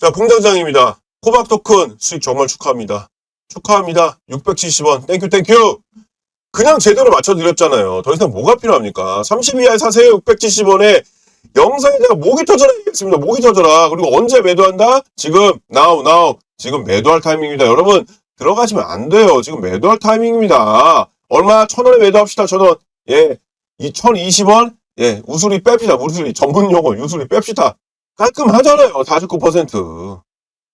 자, 공장장입니다. 코박 토큰 수익 정말 축하합니다. 축하합니다. 670원. 땡큐, 땡큐. 그냥 제대로 맞춰드렸잖아요. 더 이상 뭐가 필요합니까? 30 이하에 사세요. 670원에 영상에 제가 목이 터져라 얘기했습니다. 목이 터져라. 그리고 언제 매도한다? 지금, now, now. 지금 매도할 타이밍입니다. 여러분, 들어가시면 안 돼요. 지금 매도할 타이밍입니다. 얼마? 천 원에 매도합시다. 천 원. 예. 이 1020원? 예. 우수리 뺍시다. 우수리. 전문 용어. 우수리 뺍시다. 깔끔하잖아요. 49%.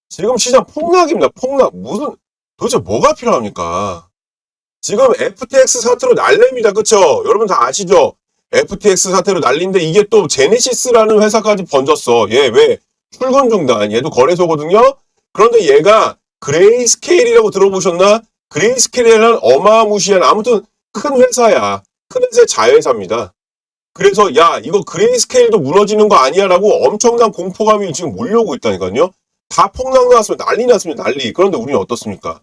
지금 시장 폭락입니다. 폭락. 무슨, 도대체 뭐가 필요합니까? 지금 FTX 사태로 난립니다. 그쵸? 여러분 다 아시죠? FTX 사태로 난린데 이게 또 제네시스라는 회사까지 번졌어. 얘 왜? 출근 중단. 얘도 거래소거든요? 그런데 얘가 그레이스케일이라고 들어보셨나? 그레이스케일이라는 어마무시한 아무튼 큰 회사야. 큰 회사의 자회사입니다. 그래서 야 이거 그레이스케일도 무너지는 거 아니야라고 엄청난 공포감이 지금 몰려오고 있다니까요. 다 폭락 나왔으면 난리 났으면 난리. 그런데 우리는 어떻습니까?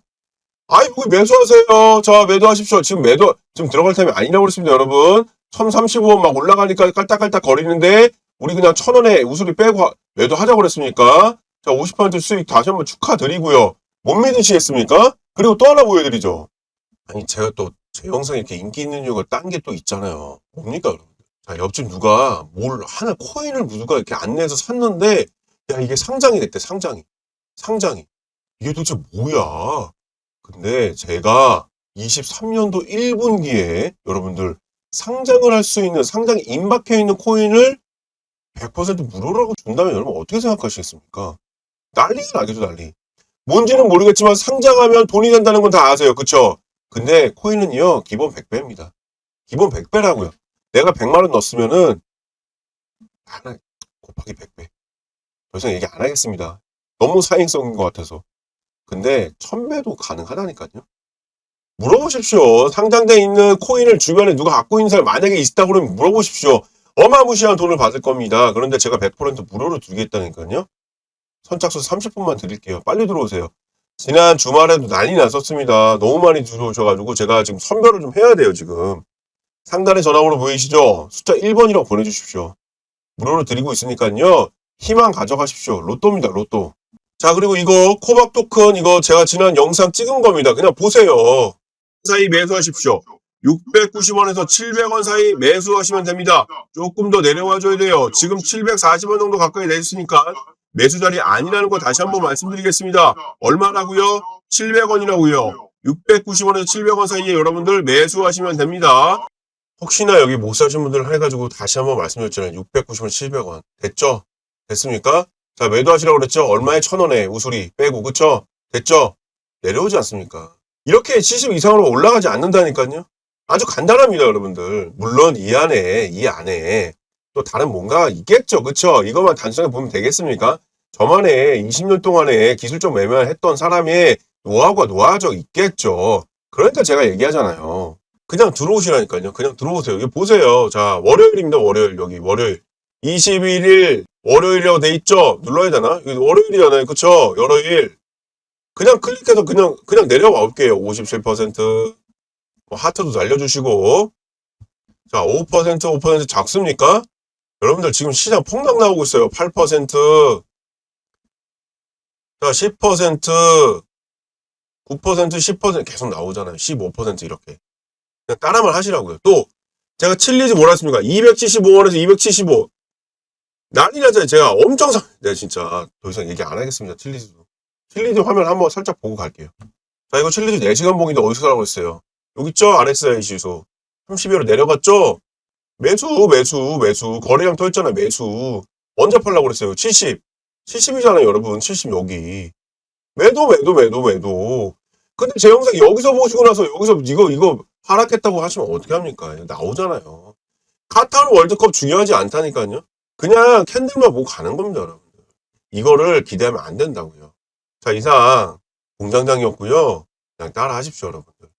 아이 여기 매수하세요. 자 매도하십시오. 지금 매도 지금 들어갈 타임이 아니라고 그랬습니다, 여러분. 1035원 막 올라가니까 깔딱깔딱 거리는데 우리 그냥 천 원에 우수리 빼고 하- 매도하자고 그랬습니까? 자 50% 수익 다시 한번 축하드리고요. 못 믿으시겠습니까? 그리고 또 하나 보여드리죠. 아니 제가 또 제 영상에 이렇게 인기 있는 이유가 딴 게 또 있잖아요. 뭡니까 여러분? 자 옆집 누가 뭘 하나 코인을 누가 이렇게 안내해서 샀는데 야 이게 상장이 됐대 상장이 상장이 이게 도대체 뭐야? 근데 제가 23년도 1분기에 여러분들 상장을 할 수 있는 상장이 임박해 있는 코인을 100% 무료라고 준다면 여러분 어떻게 생각하시겠습니까? 난리가 나겠죠 난리. 뭔지는 모르겠지만 상장하면 돈이 된다는 건 다 아세요. 그쵸? 근데 코인은요 기본 100배입니다. 기본 100배라고요. 내가 100만 원 넣었으면은 하나 곱하기 100배. 더 이상 얘기 안 하겠습니다. 너무 사행성인 것 같아서. 근데 1000배도 가능하다니까요. 물어보십시오. 상장돼 있는 코인을 주변에 누가 갖고 있는 사람 만약에 있다 그러면 물어보십시오. 어마무시한 돈을 받을 겁니다. 그런데 제가 100% 무료로 드리겠다니까요. 선착순 30분만 드릴게요. 빨리 들어오세요. 지난 주말에도 난리 났었습니다. 너무 많이 들어오셔가지고 제가 지금 선별을 좀 해야 돼요, 지금. 상단에 전화번호 보이시죠? 숫자 1번이라고 보내주십시오. 무료로 드리고 있으니까요. 희망 가져가십시오. 로또입니다, 로또. 자, 그리고 이거 코박 토큰 이거 제가 지난 영상 찍은 겁니다. 그냥 보세요. 사이 매수하십시오. 690원에서 700원 사이 매수하시면 됩니다. 조금 더 내려와 줘야 돼요. 지금 740원 정도 가까이 내줬으니까 매수 자리 아니라는 거 다시 한번 말씀드리겠습니다. 얼마라고요? 700원이라고요. 690원에서 700원 사이에 여러분들 매수하시면 됩니다. 혹시나 여기 못 사신 분들 해가지고 다시 한번 말씀드렸잖아요. 690원, 700원. 됐죠? 됐습니까? 자, 매도하시라고 그랬죠? 얼마에 천 원에 우수리 빼고, 그쵸? 됐죠? 내려오지 않습니까? 이렇게 70 이상으로 올라가지 않는다니까요? 아주 간단합니다, 여러분들. 물론 이 안에, 이 안에 또 다른 뭔가가 있겠죠, 그쵸? 이것만 단순하게 보면 되겠습니까? 저만의 20년 동안에 기술적 매매를 했던 사람의 노하우가 노하우적 있겠죠. 그러니까 제가 얘기하잖아요. 그냥 들어오시라니까요. 그냥 들어오세요. 여기 보세요. 자, 월요일입니다, 월요일. 여기, 월요일. 21일, 월요일이라고 돼 있죠? 눌러야 되나? 여기 월요일이잖아요. 그쵸? 월요일. 그냥 클릭해서 그냥, 그냥 내려와 볼게요. 57%. 뭐 하트도 날려주시고. 자, 5%, 5% 작습니까? 여러분들 지금 시장 폭락 나오고 있어요. 8%. 자, 10%. 9%, 10% 계속 나오잖아요. 15% 이렇게. 그냥 따라만 하시라고요. 또, 제가 칠리즈 뭐라 했습니까? 275원에서 275. 난리 나잖아요. 제가 엄청 사, 네, 진짜. 더 이상 얘기 안 하겠습니다. 칠리즈도. 칠리즈 화면 한번 살짝 보고 갈게요. 자, 이거 칠리즈 4시간 봉인데 어디서 사라고 했어요? 여기 있죠? RSI 지수. 30여로 내려갔죠? 매수, 매수, 매수. 거래량 터있잖아요. 매수. 언제 팔라고 그랬어요? 70. 70이잖아요, 여러분. 70 여기. 매도, 매도, 매도, 매도. 근데 제 영상 여기서 보시고 나서 여기서 이거, 이거 하락했다고 하시면 어떻게 합니까? 나오잖아요. 카타르 월드컵 중요하지 않다니까요. 그냥 캔들만 보고 가는 겁니다, 여러분들. 이거를 기대하면 안 된다고요. 자, 이상 공장장이었고요. 그냥 따라 하십시오, 여러분들.